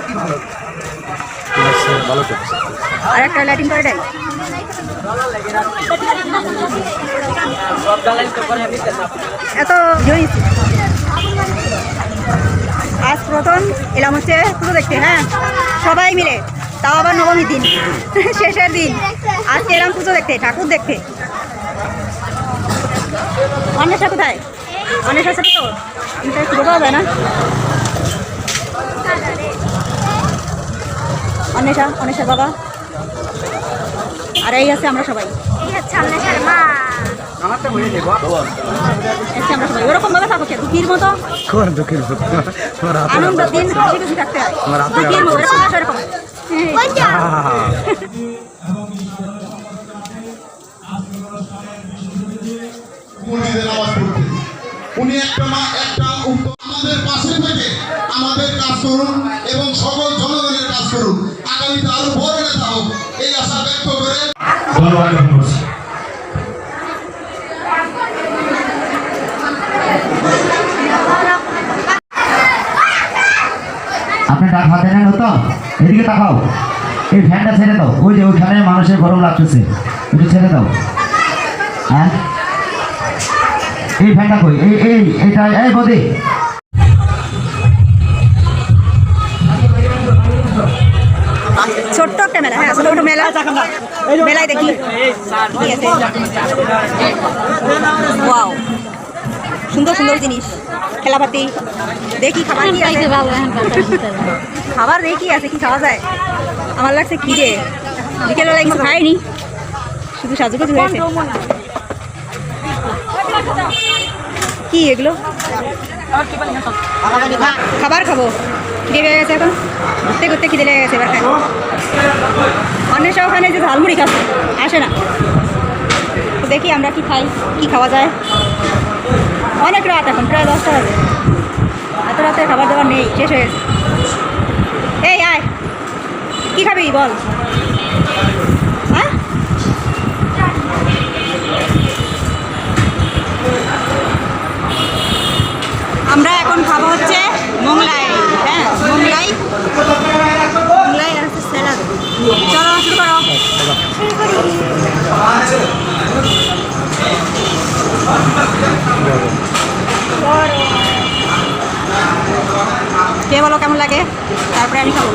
খাওয়াটি ভালো। ভালো আর একটা ল্যাটিন করে দেয় এত আজ প্রথম এলাম হচ্ছে পুজো দেখতে হ্যাঁ? সবাই মিলে। তাও আবার নবমীর দিন। শেষের দিন। আজকে এলাম পুজো দেখতে ঠাকুর দেখতে। অন্বেষা কোথায়? অন্বেষা সাথে তো। আমি তো একটু না অন্বেষা অন্বেষার বাবা। আর এই আছে আমরা সবাই। এসছি আমরা সবাই। ওরকম ভাবে থাকো দুঃখীর মতো? কোন মতো? আনন্দ দিন হাসি খুশি থাকতে হয়। দুঃখীর মতো এরকম আসো এরকম আহা, মসজিদে নামাজ পড়তে উনি একটা মা একটা আমাদের পাশে থেকে আমাদের কাজ করুন এবং সকল আগামীতে ডাক হাতে নেন এদিকে তাকাও। এই ফ্যানটা ছেড়ে দাও। ওই যে মানুষের গরম লাগতেছে। একটু ছেড়ে দাও। হ্যাঁ? এই ফ্যানটা কই? এই এই এই বদি। ছোট্ট একটা মেলা হ্যাঁ ছোট ছোট মেলা। মেলায় দেখি। ওয়াও, সুন্দর সুন্দর জিনিস। খেলাপাতি, দেখি খাবার কি আছে। খাবার দেখি আছে, কি খাওয়া যায়। আমার লাগছে খিদে। বিকেলবেলা কিছু খাইনি। শুধু সাজুগুজু হয়েছে। কি এগুলো? খাবার খাব। খিদে পেয়ে গেছে এখন। ঘুরতে ঘুরতে খিদে লেগে গেছে, এবার খাই। অন্বেষা, ওখানে যে ঝালমুড়ি খাচ্ছে, আসে না। দেখি আমরা কি খাই, কি খাওয়া যায়। অনেক রাত এখন, প্রায় দশটা বাজে। এত রাতে খাবার দাবার নেই, শেষ হয়ে এই, আয়। কি খাবি, বল। আমরা এখন খাব হচ্ছে মোংলাই হ্যাঁ মোংলাই। মোংলাই আর হচ্ছে স্যালাড। চলো শুরু করো। কে বলো কেমন লাগে? তারপরে আমি খাব।